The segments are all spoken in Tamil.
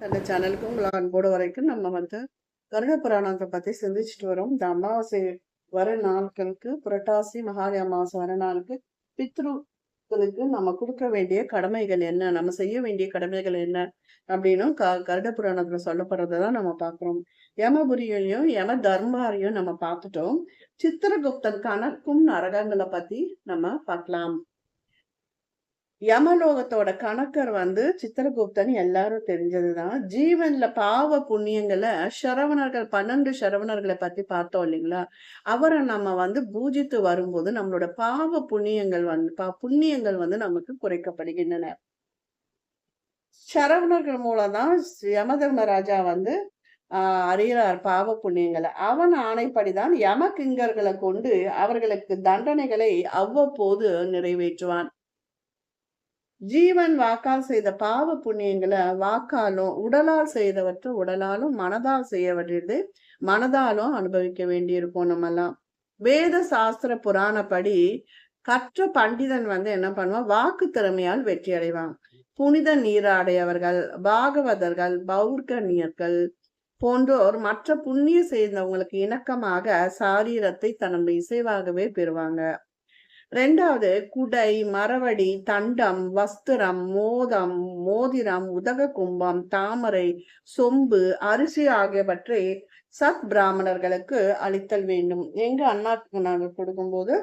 அந்த சேனலுக்கு உங்களை அன்போடு வரைக்கும் நம்ம வந்து கருட புராணத்தை பற்றி சிந்திச்சுட்டு வரோம். இந்த அமாவாசை வர நாட்களுக்கு புரட்டாசி மகாலி அமாவாசை வர நாளுக்கு பித்ருக்களுக்கு நம்ம கொடுக்க வேண்டிய கடமைகள் என்ன? நம்ம செய்ய வேண்டிய கடமைகள் என்ன? அப்படின்னும் க கருட புராணத்துல சொல்லப்படுறதை தான் நம்ம பார்க்குறோம். யமபுரியையும் யம தர்மாரையும் நம்ம பார்த்துட்டோம். சித்திரகுப்தன் கணக்கும் நரகங்களை பத்தி நம்ம பார்க்கலாம். யமலோகத்தோட கணக்கர் வந்து சித்திரகுப்தன் எல்லாரும் தெரிஞ்சதுதான். ஜீவன்ல பாவ புண்ணியங்களை சரவணர்கள் பன்னெண்டு சரவணர்களை பத்தி பார்த்தோம் இல்லைங்களா? அவரை நம்ம வந்து பூஜித்து வரும்போது நம்மளோட பாவ புண்ணியங்கள் வந்து பா புண்ணியங்கள் வந்து நமக்கு குறைக்கப்படுகின்றன. சரவணர்கள் மூலம் தான் யமதர்மராஜா வந்து ஆஹ் அறிகிறார் பாவ புண்ணியங்களை. அவன் ஆணைப்படிதான் யம கிங்கர்களை கொண்டு அவர்களுக்கு தண்டனைகளை அவ்வப்போது நிறைவேற்றுவான். ஜீவன் வாக்கால் செய்த பாவ புண்ணியங்களை வாக்காலும் உடலால் செய்தவற்றை உடலாலும் மனதால் செய்ய வேண்டியது மனதாலும் அனுபவிக்க வேண்டியிருக்கும் நம்மெல்லாம். வேத சாஸ்திர புராணப்படி கற்ற பண்டிதன் வந்து என்ன பண்ணுவான்? வாக்கு திறமையால் வெற்றி அடைவான். புனித நீராடையவர்கள் பாகவதர்கள் பௌர்கனியர்கள் போன்றோர் மற்ற புண்ணிய செய்தவங்களுக்கு இணக்கமாக சாரீரத்தை தனது இசைவாகவே பெறுவாங்க. ரெண்டாவது குடை மரவடி தண்டம் வஸ்திரம் மோதம் மோதிரம் உதக கும்பம் தாமரை சொம்பு அரிசி ஆகியவற்றை சத் பிராமணர்களுக்கு அளித்தல் வேண்டும். எங்க அண்ணாக்கு நாங்கள் கொடுக்கும்போது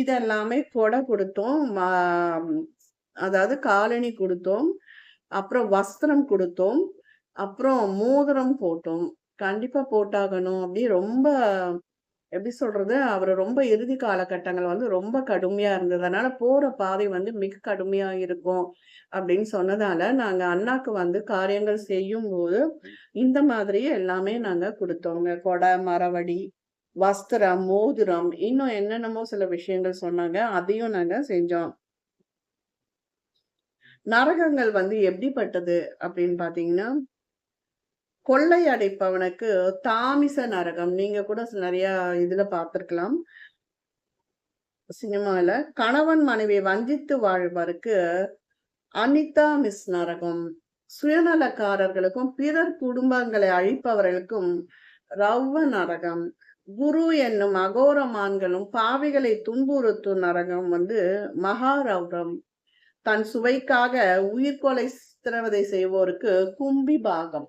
இதெல்லாமே கொடை கொடுத்தோம். அதாவது காலனி கொடுத்தோம். அப்புறம் வஸ்திரம் கொடுத்தோம். அப்புறம் மோதிரம் போட்டோம். கண்டிப்பா போட்டாகணும். அப்படி ரொம்ப எப்படி சொல்றது? அவர் ரொம்ப இறுதி காலகட்டங்கள் வந்து ரொம்ப கடுமையா இருந்தது. அதனால போற பாதை வந்து மிக கடுமையா இருக்கும் அப்படின்னு சொன்னதால நாங்க அண்ணாக்கு வந்து காரியங்கள் செய்யும் போது இந்த மாதிரி எல்லாமே நாங்க கொடுத்தோங்க. கொடை மரவடி வஸ்திரம் மோதிரம் இன்னும் என்னென்னமோ சில விஷயங்கள் சொன்னாங்க. அதையும் நாங்க செஞ்சோம். நரகங்கள் வந்து எப்படிப்பட்டது அப்படின்னு பாத்தீங்கன்னா கொள்ளை அடைப்பவனுக்கு தாமிச நரகம். நீங்க கூட நிறைய இதுல பார்த்திருக்கலாம். சினிமாவில் கணவன் மனைவி வஞ்சித்து வாழ்வருக்கு அனிதா மிஸ் நரகம். சுயநலக்காரர்களுக்கும் பிறர் குடும்பங்களை அழிப்பவர்களுக்கும் ரவ்வ நரகம். குரு என்னும் அகோரமான்களும் பாவிகளை துன்புறுத்தும் நரகம் வந்து மகாரௌரம். தன் சுவைக்காக உயிர்கொலை சித்திரவதை செய்வோருக்கு கும்பி பாகம்.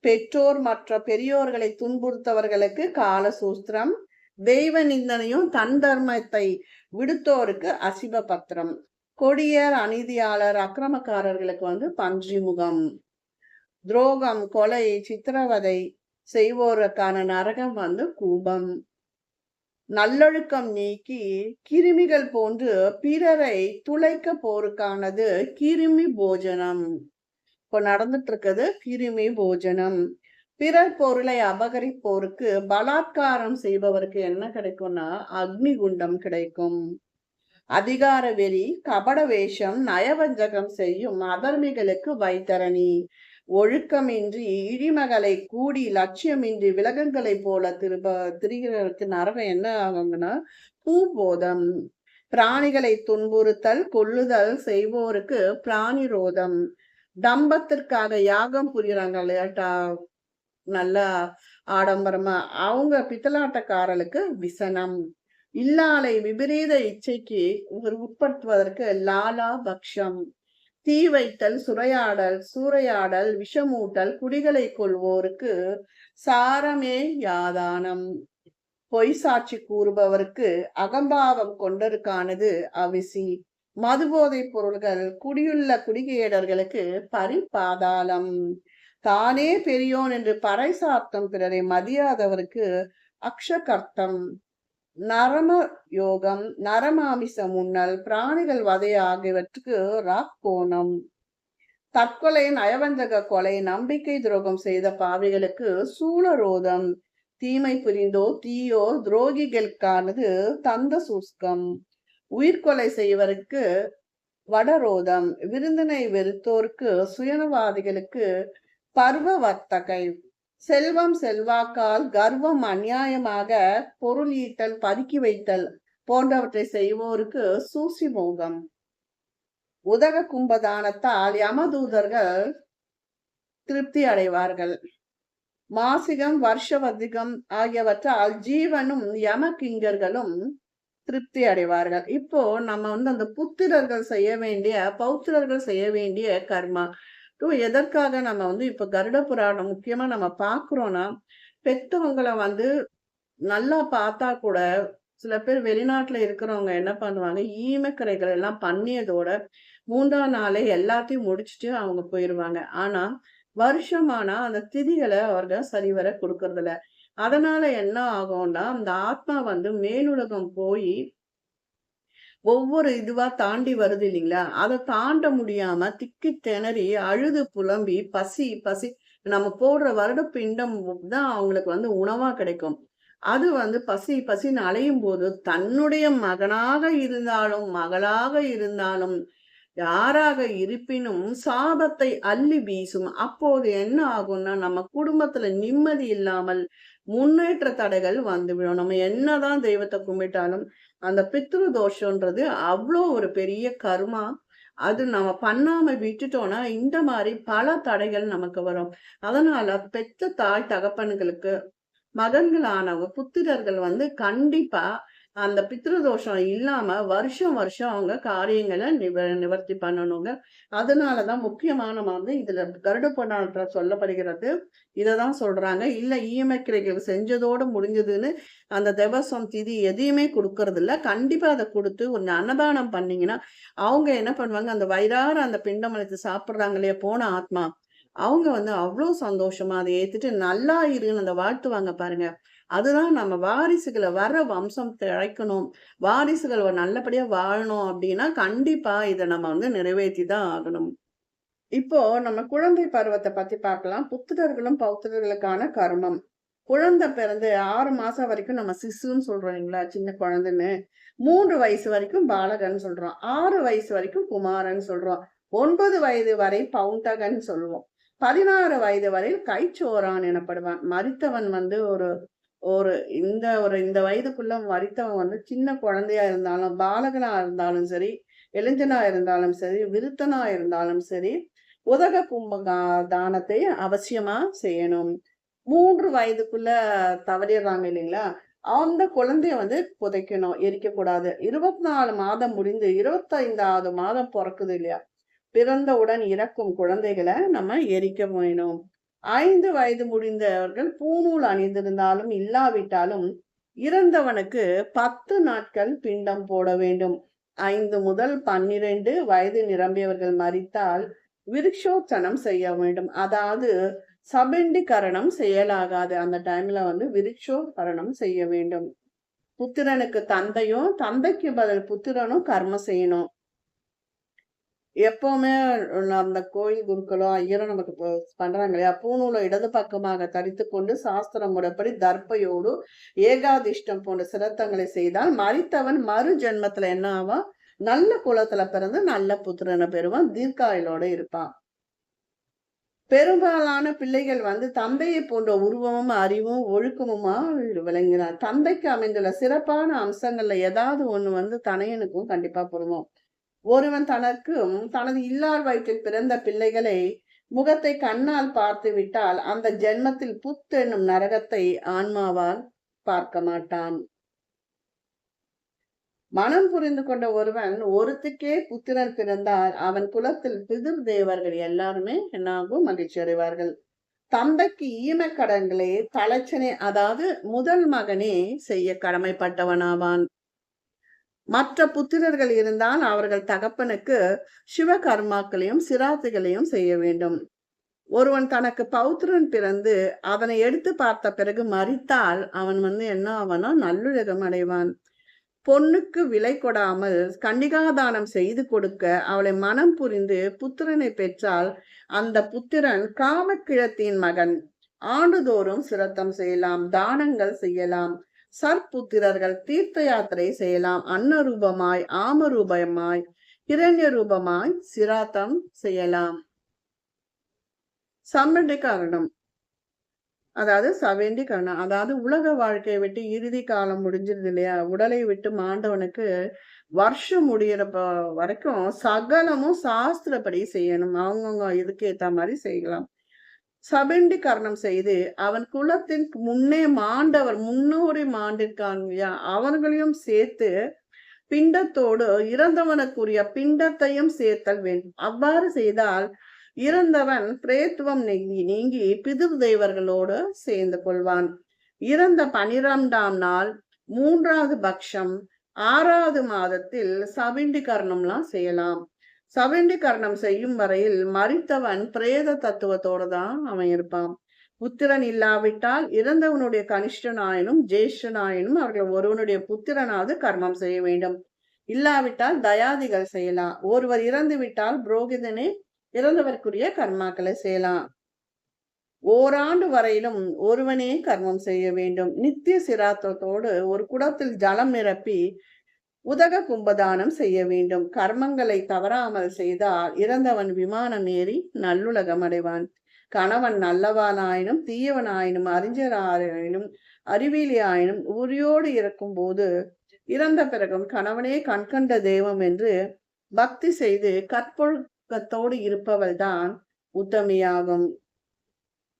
பெற்றோர் மற்ற பெரியோர்களை துன்புறுத்தவர்களுக்கு கால சூஸ்திரம் தெய்வ நிந்தனையும் தன் தர்மத்தை விடுத்தோருக்கு அசிப பத்திரம். கொடியர் அநீதியாளர் அக்கிரமக்காரர்களுக்கு வந்து பன்றிமுகம் துரோகம் கொலை சித்திரவதை செய்வோருக்கான நரகம் வந்து கூபம். நல்லொழுக்கம் நீக்கி கிருமிகள் போன்று பிறரை துளைக்க போருக்கானது கிருமி போஜனம். இப்போ நடந்துட்டு இருக்குது கிருமி போஜனம். பிறர் பொருளை அபகரிப்போருக்கு பலாத்காரம் செய்பவருக்கு என்ன கிடைக்கும்னா அக்னி குண்டம் கிடைக்கும். அதிகார வெறி கபட வேஷம் நயவஞ்சகம் செய்யும் அதர்மிகளுக்கு வைத்தரணி. ஒழுக்கமின்றி இழிமகளை கூடி லட்சியமின்றி விலகங்களை போல திரும்ப திரிகிறவருக்கு நரகம் என்ன ஆகுங்கன்னா பூபோதம். பிராணிகளை துன்புறுத்தல் கொள்ளுதல் செய்வோருக்கு பிராணிரோதம். தம்பத்திற்காக யாகம் புரியுறாங்க இல்லையாட்டா? நல்லா ஆடம்பரமா. அவங்க பித்தலாட்டக்காரர்களுக்கு விசனம். இல்லாலை விபரீத இச்சைக்கு உட்படுத்துவதற்கு லாலா பக்ஷம். தீ வைத்தல் சுரையாடல் சூறையாடல் விஷமூட்டல் குடிகளை கொள்வோருக்கு சாரமே யாதானம். பொய் சாட்சி கூறுபவருக்கு அகம்பாவம் கொண்டருக்கானது அவிசி. மதுபோதைப் பொருள்கள் குடியுள்ள குடிகேடர்களுக்கு பரிபாதாளம். தானே பெரியோன் என்று பறைசார்த்தம் பிறரை மதியாதவருக்கு அக்ஷகர்த்தம். நரம யோகம் நரமாமிச முன்னல் பிராணிகள் வதை ஆகியவற்றுக்கு ராக்கோணம். தற்கொலை நயவஞ்சக கொலை நம்பிக்கை துரோகம் செய்த பாவிகளுக்கு சூழரோதம் தீமை புரிந்தோ தீயோ துரோகிகளுக்கானது தந்த சூஸ்கம். உயிர்கொலை செய்வருக்கு வடரோதம் விருந்தினை வெறுத்தோருக்கு சுயனவாதிகளுக்கு பர்வ வர்த்தகை செல்வம் செல்வாக்கால் கர்வம் அநியாயமாக பொருள் ஈட்டல் பதுக்கி வைத்தல் போன்றவற்றை செய்வோருக்கு சூசி மோகம். உதக கும்பதானத்தால் யமதூதர்கள் திருப்தி அடைவார்கள். மாசிகம் வருஷவதிகம் ஆகியவற்றால் ஜீவனும் யமகிங்கர்களும் திருப்தி அடைவார்கள். இப்போ நம்ம வந்து அந்த புத்திரர்கள் செய்ய வேண்டிய பௌத்திரர்கள் செய்ய வேண்டிய கர்மா. எதற்காக நம்ம வந்து இப்ப கருட புராணம் முக்கியமா நம்ம பாக்குறோம்னா பெத்தவங்களை வந்து நல்லா பார்த்தா கூட சில பேர் வெளிநாட்டுல இருக்கிறவங்க என்ன பண்ணுவாங்க ஈமக்கரைகள் எல்லாம் பண்ணியதோட மூன்றாம் நாளே எல்லாத்தையும் முடிச்சுட்டு அவங்க போயிருவாங்க. ஆனா வருஷமானா அந்த திதிகளை அவர்கள் சரிவர கொடுக்கறதில்ல. அதனால என்ன ஆகும்னா அந்த ஆத்மா வந்து மேலுலகம் போய் ஒவ்வொரு இதுவா தாண்டி வருது இல்லைங்களா? அதை தாண்ட முடியாம திக்கி திணறி அழுது புலம்பி பசி பசி நம்ம போடுற வருட பிண்டம் தான் அவங்களுக்கு வந்து உணவா கிடைக்கும். அது வந்து பசி பசின்னு அலையும் போது தன்னுடைய மகனாக இருந்தாலும் மகளாக இருந்தாலும் யாராக இருப்பினும் சாபத்தை அள்ளி வீசும். அப்போது என்ன ஆகும்னா நம்ம குடும்பத்துல நிம்மதி இல்லாமல் முன்னேற்ற தடைகள் வந்துவிடும் நம்ம என்னதான் தெய்வத்தை கும்பிட்டாலும் அந்த பித்ரு தோஷன்றது அவ்வளோ ஒரு பெரிய கர்மா. அது நம்ம பண்ணாம விட்டுட்டோம்னா இந்த மாதிரி பல தடைகள் நமக்கு வரும். அதனால பெத்த தாய் தகப்பன்களுக்கு மகன்களானவங்க புத்திரர்கள் வந்து கண்டிப்பா அந்த பித்ருதோஷம் இல்லாம வருஷம் வருஷம் அவங்க காரியங்களை நிவ நிவர்த்தி பண்ணணுங்க. அதனாலதான் முக்கியமான வந்து இதுல கருட புராணத்துல சொல்லப்படுகிறது. இததான் சொல்றாங்க. இல்ல இஎமைக்கிறைகள் செஞ்சதோடு முடிஞ்சதுன்னு அந்த திவசம் திதி எதையுமே கொடுக்கறது இல்ல கண்டிப்பா அதை கொடுத்து ஒரு அன்னதானம் பண்ணீங்கன்னா அவங்க என்ன பண்ணுவாங்க? அந்த வயிறார அந்த பிண்டமலைத்து சாப்பிடுறாங்க இல்லையா போன ஆத்மா. அவங்க வந்து அவ்வளோ சந்தோஷமா அதை ஏத்துட்டு நல்லா இருன்னு அந்த வாழ்த்துவாங்க பாருங்க. அதுதான் நம்ம வாரிசுகளை வர வம்சம் திழைக்கணும். வாரிசுகள் நல்லபடியா வாழணும் அப்படின்னா கண்டிப்பா இதை நம்ம வந்து நிறைவேற்றி தான் ஆகணும். இப்போ நம்ம குழந்தை பருவத்தை பத்தி பார்க்கலாம். புத்திரர்களும் பௌத்திரர்களுக்கான கர்மம். குழந்தை பிறந்து ஆறு மாசம் வரைக்கும் நம்ம சிசுன்னு சொல்றோம் இல்லைங்களா? சின்ன குழந்தைன்னு. மூன்று வயசு வரைக்கும் பாலகன் சொல்றோம். ஆறு வயசு வரைக்கும் குமாரன் சொல்றோம். ஒன்பது வயது வரை பவுண்டகன் சொல்லுவோம். பதினாறு வயது வரையில் கைச்சோரான் எனப்படுவான். மறித்தவன் வந்து ஒரு ஒரு இந்த ஒரு இந்த வயதுக்குள்ள மறித்தவன் வந்து சின்ன குழந்தையா இருந்தாலும் பாலகனா இருந்தாலும் சரி இளைஞனா இருந்தாலும் சரி விருத்தனா இருந்தாலும் சரி உதக கும்ப தானத்தை அவசியமா செய்யணும். மூன்று வயதுக்குள்ள தவறிடுறாங்க இல்லைங்களா? அந்த குழந்தைய வந்து புதைக்கணும் எரிக்க கூடாது இருபத்தி நாலு மாதம் முடிந்து இருபத்தைந்தாவது மாதம் பிறக்குது இல்லையா? பிறந்தவுடன் இறக்கும் குழந்தைகளை நம்ம எரிக்க வேணும். ஐந்து வயது முடிந்தவர்கள் பூநூல் அணிந்திருந்தாலும் இல்லாவிட்டாலும் இறந்தவனுக்கு பத்து நாட்கள் பிண்டம் போட வேண்டும். ஐந்து முதல் பன்னிரண்டு வயது நிரம்பியவர்கள் மறித்தால் விருட்சோத்தனம் செய்ய வேண்டும். அதாவது சபண்டிகரணம் செயலாகாது அந்த டைம்ல வந்து விருட்சோகரணம் செய்ய வேண்டும். புத்திரனுக்கு தந்தையும் தந்தைக்கு பதில் புத்திரனும் கர்மம் செய்யணும். எப்பவுமே அந்த கோயில் குருக்களோ ஐயரோ நமக்கு பண்றாங்க இல்லையா? பூநூலை இடது பக்கமாக தரித்து கொண்டு சாஸ்திரம் முறைப்படி தர்ப்பையோடு ஏகாதிஷ்டம் போன்ற சிரத்தங்களை செய்தால் மறித்தவன் மறு ஜென்மத்துல என்ன ஆவான்? நல்ல குலத்துல பிறந்து நல்ல புத்திரனை பெறுவான் தீர்க்காயலோட இருப்பான். பெரும்பாலான பிள்ளைகள் வந்து தந்தையை போன்ற உருவமும் அறிவும் ஒழுக்கமுமா விளங்கினார். தந்தைக்கு அமைந்துள்ள சிறப்பான அம்சங்கள்ல ஏதாவது ஒண்ணு வந்து தனையனுக்கும் கண்டிப்பா பொருந்தும். ஒருவன் தனக்கும் தனது இல்லார் வயிற்றில் பிறந்த பிள்ளைகளை முகத்தை கண்ணால் பார்த்து விட்டால் அந்த ஜென்மத்தில் புத்தென்னும் நரகத்தை ஆன்மாவால் பார்க்க மாட்டான். மனம் புரிந்து கொண்ட ஒருவன் ஒருத்துக்கே புத்திரன் பிறந்தால் அவன் குலத்தில் பிதிர் தேவர்கள் எல்லாருமே என்னாகும் மகிழ்ச்சி அடைவார்கள். தந்தைக்கு ஈமக்கடன்களே தலைச்சனே அதாவது முதல் மகனே செய்ய கடமைப்பட்டவனாவான். மற்ற புத்திரர்கள் இருந்தால் அவர்கள் தகப்பனுக்கு சிவகர்மாக்களையும் சிராத்துகளையும் செய்ய வேண்டும். ஒருவன் தனக்கு பௌத்திரன் பிறந்து அதனை எடுத்து பார்த்த பிறகு மறித்தால் அவன் வந்து என்ன ஆவனா? நல்லுலகம் அடைவான். பொண்ணுக்கு விலை கொடாமல் கண்டிகாதானம் செய்து கொடுக்க அவளை மனம் புரிந்து புத்திரனை பெற்றால் அந்த புத்திரன் காமக்கிழத்தின் மகன். ஆண்டுதோறும் சிரத்தம் செய்யலாம் தானங்கள் செய்யலாம். சற்புத்திரர்கள் தீர்த்த யாத்திரை செய்யலாம். அன்னரூபமாய் ஆமரூபமாய் இரண்ய ரூபமாய் சிராத்தம் செய்யலாம். சம்மண்டி காரணம். அதாவது சவேண்டி காரணம். அதாவது உலக வாழ்க்கையை விட்டு இறுதி காலம் முடிஞ்சிருது இல்லையா? உடலை விட்டு மாண்டவனுக்கு வருஷம் முடியறப்ப வரைக்கும் சகலமும் சாஸ்திரப்படி செய்யணும். அவங்கவுங்க இதுக்கு ஏற்ற மாதிரி செய்யலாம். சபண்டிகரணம் செய்து அவன் குலத்தின் முன்னே மாண்டவர் முன்னோரி மாண்டிருக்காங்க அவர்களையும் சேர்த்து பிண்டத்தோடு இறந்தவனுக்குரிய பிண்டத்தையும் சேர்த்தல் வேண்டும். அவ்வாறு செய்தால் இறந்தவன் பிரேத்துவம் நீங்கி நீங்கி பிதிர் தெய்வர்களோடு சேர்ந்து கொள்வான். இறந்த பனிரெண்டாம் நாள் மூன்றாவது பக்ஷம் ஆறாவது மாதத்தில் சபிண்டிகரணம்லாம் செய்யலாம். சவிண்டிகரணம் செய்யும் வரையில் மறித்தவன் பிரேத தத்துவத்தோடு தான் அவன் இருப்பான் புத்திரன் இல்லாவிட்டால் இறந்தவனுடைய கனிஷ்டனாயினும் ஜேஷ்டனாயினும் அவர்கள் ஒருவனுடைய புத்திரனாவது கர்மம் செய்ய வேண்டும். இல்லாவிட்டால் தயாதிகள் செய்யலாம். ஒருவர் இறந்து விட்டால் புரோகிதனே இறந்தவர்க்குரிய கர்மாக்களை செய்யலாம். ஓராண்டு வரையிலும் ஒருவனே கர்மம் செய்ய வேண்டும். நித்திய சிராத்தத்தோடு ஒரு குடத்தில் ஜலம் நிரப்பி உதக கும்பதானம் செய்ய வேண்டும். கர்மங்களை தவறாமல் செய்தால் இறந்தவன் விமானம் ஏறி நல்லுலகம் அடைவான். கணவன் நல்லவனாயினும் தீயவனாயினும் அறிஞராயினும் அறிவியலி ஆயினும் உரியோடு இருக்கும் போது இறந்த பிறகும் கணவனே கண்கண்ட தெய்வம் என்று பக்தி செய்து கற்பொழுக்கத்தோடு இருப்பவள்தான் உத்தமியாகும்.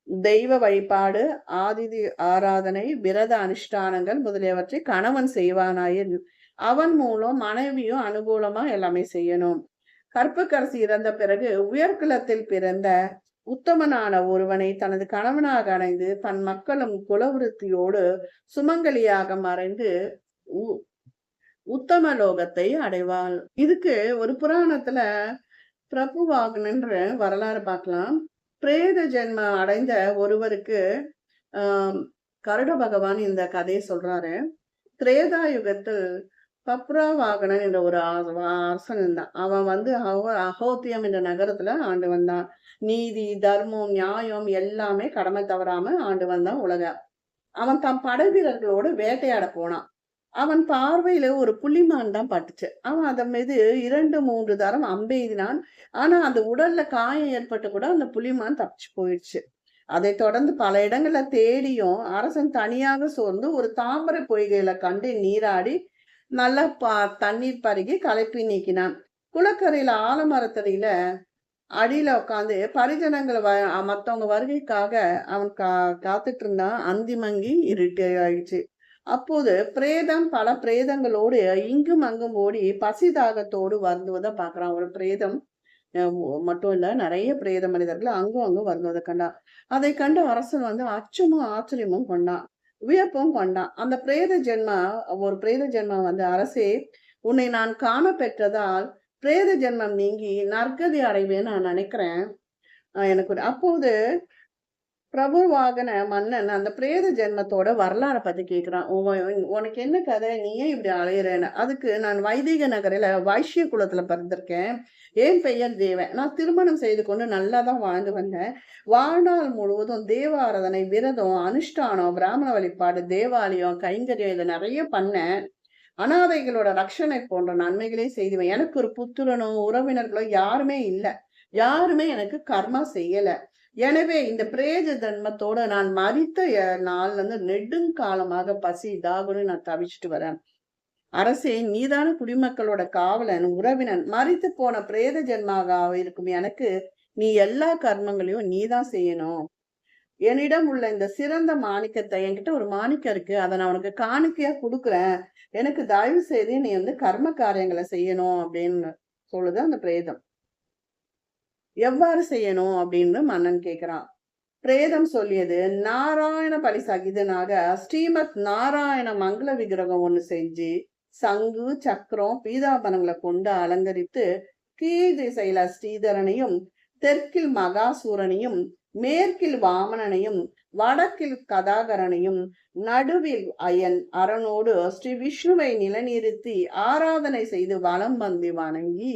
தெய்வ வழிபாடு ஆதிதி ஆராதனை விரத அனுஷ்டானங்கள் முதலியவற்றை கணவன் செய்வானாயின் அவன் மூலம் மனைவியும் அனுகூலமா எல்லாமே செய்யணும். கற்புக்கரசி இறந்த பிறகு உயர்குலத்தில் பிறந்த உத்தமனான ஒருவனை தனது கணவனாக அணைந்து தன் மக்களும் குலவிருத்தியோடு சுமங்கலியாக மறைந்து உத்தம லோகத்தை அடைவாள். இதுக்கு ஒரு புராணத்துல பிரபுவாகனன்ற வரலாறு பார்க்கலாம். பிரேத ஜென்ம அடைந்த ஒருவருக்கு ஆஹ் கருட பகவான் இந்த கதையை சொல்றாரு. திரேதா யுகத்தில் பப்ராவாகனன் என்ற ஒரு அரசன் இருந்தான் அவன் வந்து அகோத்தியம் என்ற நகரத்துல ஆண்டு வந்தான். நீதி தர்மம் நியாயம் எல்லாமே கடமை தவறாம ஆண்டு வந்தான் உலக. அவன் தம் படை வீரர்களோடு வேட்டையாட போனான். அவன் பார்வையில ஒரு புள்ளிமான் தான் பட்டுச்சு. அவன் அதன் மீது இரண்டு மூன்று தரம் அம்பெய்தினான். ஆனா அந்த உடல்ல காயம் ஏற்பட்டு கூட அந்த புளிமான் தப்பிச்சு போயிடுச்சு. அதை தொடர்ந்து பல இடங்கள்ல தேடியும் அரசன் தனியாக சோர்ந்து ஒரு தாமரை பொய்கையில கண்டு நீராடி நல்லா பா தண்ணீர் பருகி களைப்பி நீக்கினான். குளக்கரையில் ஆலமரத்தடியில் அடியில் உட்காந்து பரிஜனங்கள் வ மற்றவங்க வருகைக்காக அவன் கா காத்துட்டு இருந்தான் அந்திமங்கி இருட்டு ஆயிடுச்சு. அப்போது பிரேதம் பல பிரேதங்களோடு இங்கும் அங்கும் ஓடி பசி தாகத்தோடு வருந்துவதை பார்க்குறான். ஒரு பிரேதம் மட்டும் இல்லை நிறைய பிரேத மனிதர்கள் அங்கும் அங்கும் வருந்துவதை கண்டான். அதை கண்டு அரசன் வந்து அச்சமும் ஆச்சரியமும் கொண்டான். வியப்பும் கொண்டான். அந்த பிரேத ஜென்மா ஒரு பிரேத ஜென்மம் வந்து அரசே உன்னை நான் காண பெற்றதால் பிரேத ஜென்மம் நீங்கி நற்கதி அடைவேன்னு நான் நினைக்கிறேன். எனக்கு அப்போது பிரபுவாகன மன்னன் அந்த பிரேத ஜென்மத்தோட வரலாறை பத்தி கேட்கிறான் உனக்கு என்ன கதை? நீ ஏன் இப்படி அலையிறேன்னு? அதுக்கு நான் வைதிக நகரில வைஷ்ய குலத்துல பிறந்திருக்கேன். ஏன் பெயர் தேவன்? நான் திருமணம் செய்து கொண்டு நல்லா தான் வாழ்ந்து வந்தேன். வாழ்நாள் முழுவதும் தேவாராதனை விரதம் அனுஷ்டானம் பிராமண வழிபாடு தேவாலயம் கைங்கரியம் இதை நிறைய பண்ணேன். அனாதைகளோட ரட்சணை போன்ற நன்மைகளே செய்துவேன். எனக்கு ஒரு புத்திரனோ உறவினர்களோ யாருமே இல்லை. யாருமே எனக்கு கர்மா செய்யலை. எனவே இந்த பிரேத தன்மத்தோட நான் மறித்த நாள்ல இருந்து நெடுங்காலமாக பசி தாகுன்னு நான் தவிச்சிட்டு வரேன். அரசே நீதான குடிமக்களோட காவலன் உறவினன். மறித்து போன பிரேத ஜென்மாக இருக்கும் எனக்கு நீ எல்லா கர்மங்களையும் நீதான் செய்யணும். என்னிடம் உள்ள இந்த சிறந்த மாணிக்கத்தை என்கிட்ட ஒரு மாணிக்கம் இருக்கு. அதை நான் உனக்கு காணிக்கையா கொடுக்குறேன். எனக்கு தயவு செய்து நீ வந்து கர்ம காரியங்களை செய்யணும் அப்படின்னு சொல்லுது அந்த பிரேதம். எவ்வாறு செய்யணும் அப்படின்னு மன்னன் கேட்கிறான் பிரேதம் சொல்லியது நாராயண பலி சகிதனாக ஸ்ரீமத் நாராயண மங்கள விக்கிரகம் ஒண்ணு செஞ்சு சங்கு சக்கரம் பீதாபனங்களை கொண்டு அலங்கரித்து கீழ் திசையில ஸ்ரீதரனையும் தெற்கில் மகாசூரனையும் மேற்கில் வாமனனையும் வடக்கில் கதாகரனையும் நடுவில் அயன் அரணோடு ஸ்ரீ விஷ்ணுவை நிலநிறுத்தி ஆராதனை செய்து வலம் வந்து வணங்கி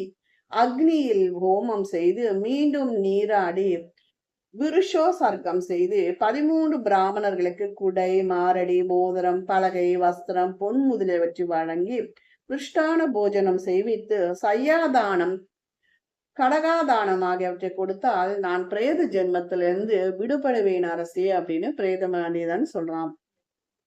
அக்னியில் ஹோமம் செய்து மீண்டும் நீராடி விருஷோ சர்க்கம் செய்து பதிமூன்று பிராமணர்களுக்கு குடை மாரடி மோதிரம் பலகை வஸ்திரம் பொன் முதலியவற்றை வழங்கி கிருஷ்டான போஜனம் செய்வித்து சையாதானம் கடகாதானம் ஆகியவற்றை கொடுத்தால் நான் பிரேத ஜென்மத்திலிருந்து விடுபடுவேன் அரசே அப்படின்னு பிரேதமணிதான் சொல்றான்.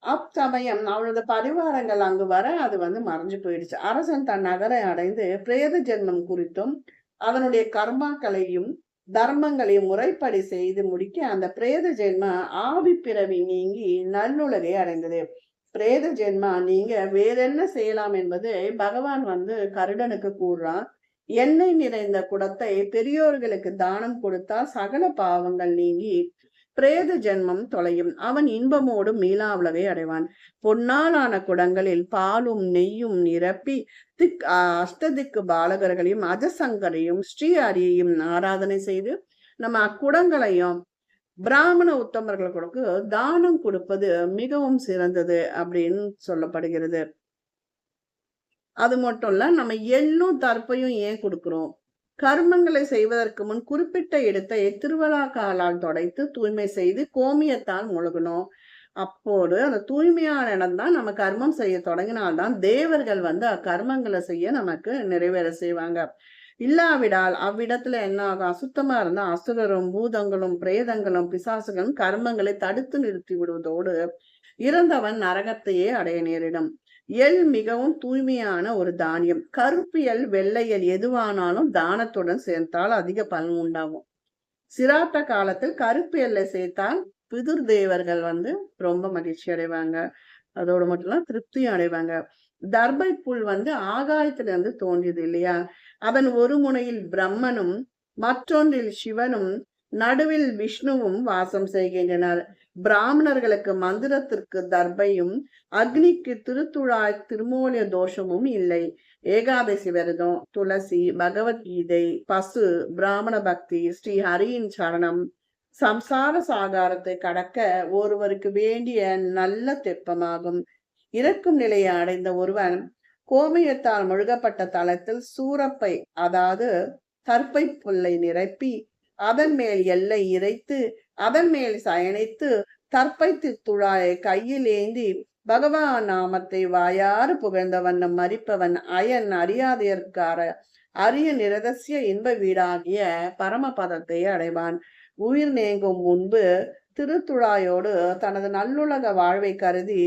அப்சமயம் அவனது பரிவாரங்கள் அங்கு வர அது வந்து மறைஞ்சு போயிடுச்சு. அரசன் தன் நகரை அடைந்து பிரேத ஜென்மம் குறித்தும் அதனுடைய கர்மாக்களையும் தர்மங்களையும் முறைப்படி செய்து முடிக்க அந்த பிரேத ஜென்ம ஆவி பிறவி நீங்கி நல்லுலகை அடைந்தது. பிரேத ஜென்மா நீங்க வேறென்ன செய்யலாம் என்பது பகவான் வந்து கருடனுக்கு கூறுறான் எண்ணெய் நிறைந்த குடத்தை பெரியோர்களுக்கு தானம் கொடுத்தால் சகல பாவங்கள் நீங்கி பிரேத ஜென்மம் தொலையும். அவன் இன்பமோடும் மீளாவளவே அடைவான். பொன்னாலான குடங்களில் பாலும் நெய்யும் நிரப்பி திக் அஷ்டதிக்கு பாலகர்களையும் அஜசங்கரையும் ஸ்ரீஹரியையும் ஆராதனை செய்து நம்ம அக்குடங்களையும் பிராமண உத்தமர்களுக்கு தானம் கொடுப்பது மிகவும் சிறந்தது அப்படின்னு சொல்லப்படுகிறது. அது மட்டும் இல்ல நம்ம எள்ளும் தற்பையும் ஏன் கொடுக்கிறோம்? கர்மங்களை செய்வதற்கு முன் குறிப்பிட்ட இடத்தை திருவிழா காலால் தொடைத்து தூய்மை செய்து கோமியத்தால் முழுகணும். அப்போது அந்த தூய்மையான இடம் தான் நம்ம கர்மம் செய்ய தொடங்கினால்தான் தேவர்கள் வந்து அக்கர்மங்களை செய்ய நமக்கு நிறைவேற செய்வாங்க. இல்லாவிடால் அவ்விடத்துல என்ன ஆகும் அசுத்தமா இருந்தா அசுரரும் பூதங்களும் பிரேதங்களும் பிசாசுகளும் கர்மங்களை தடுத்து நிறுத்தி விடுவதோடு இறந்தவன் நரகத்தையே அடைய நேரிடும். எள் மிகவும் தூய்மையான ஒரு தானியம். கருப்பு எள் வெள்ளை எள் எதுவானாலும் தானத்துடன் சேர்த்தால் அதிக பலன் உண்டாகும். சிராத்த காலத்தில் கருப்பு எல்லை சேர்த்தால் பிதுர் தேவர்கள் வந்து ரொம்ப மகிழ்ச்சி அடைவாங்க. அதோடு மட்டும் திருப்தியும் அடைவாங்க. தர்பை புல் வந்து ஆகாயத்திலிருந்து தோன்றியது இல்லையா? அதன் ஒரு முனையில் பிரம்மனும் மற்றொன்றில் சிவனும் நடுவில் விஷ்ணுவும் வாசம் செய்கின்றனர். பிராமணர்களுக்கு மந்திரத்திற்கு தர்பையும் அக்னிக்கு திருத்துழாய் திருமூலிய தோஷமும் இல்லை. ஏகாதசி விரதம் துளசி பகவத்கீதை பசு பிராமண பக்தி ஸ்ரீ ஹரியின் சரணம். சம்சார சாகாரத்தை கடக்க ஒருவருக்கு வேண்டிய நல்ல தெப்பமாகும். இறக்கும் நிலையை அடைந்த ஒருவன் கோமியத்தால் முழுகப்பட்ட தளத்தில் சூரப்பை அதாவது தற்பை புல்லை நிரப்பி அதன் மேல் எல்லை இறைத்து அதன் மேல் சயனித்து தற்பைத்து துழாயை கையில் ஏந்தி பகவான் நாமத்தை வாயாறு புகழ்ந்த வண்ணம் மறிப்பவன் அயன் அறியாதையற்கார அரிய நிரதசிய இன்ப வீடாகிய பரமபதத்தை அடைவான். உயிர் நேங்கும் முன்பு திருத்துழாயோடு தனது நல்லுலக வாழ்வை கருதி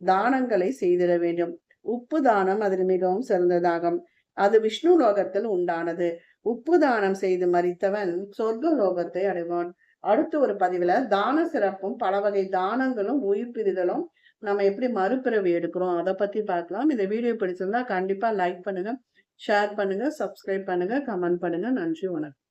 தானங்களை செய்திட வேண்டும். உப்பு தானம் அதில் மிகவும் சிறந்ததாகும். அது விஷ்ணு லோகத்தில் உண்டானது. உப்பு தானம் செய்து மறித்தவன் சொர்க்க லோகத்தை அடைவான். அடுத்து ஒரு பதிவுல தான சிறப்பும் பல வகை தானங்களும் உயிர் பிரிதலும் நம்ம எப்படி மறுபிறவி எடுக்கிறோம்? அதை பத்தி பார்க்கலாம். இந்த வீடியோ பிடிச்சிருந்தா கண்டிப்பா லைக் பண்ணுங்க ஷேர் பண்ணுங்க சப்ஸ்கிரைப் பண்ணுங்க கமெண்ட் பண்ணுங்க. நன்றி வணக்கம்.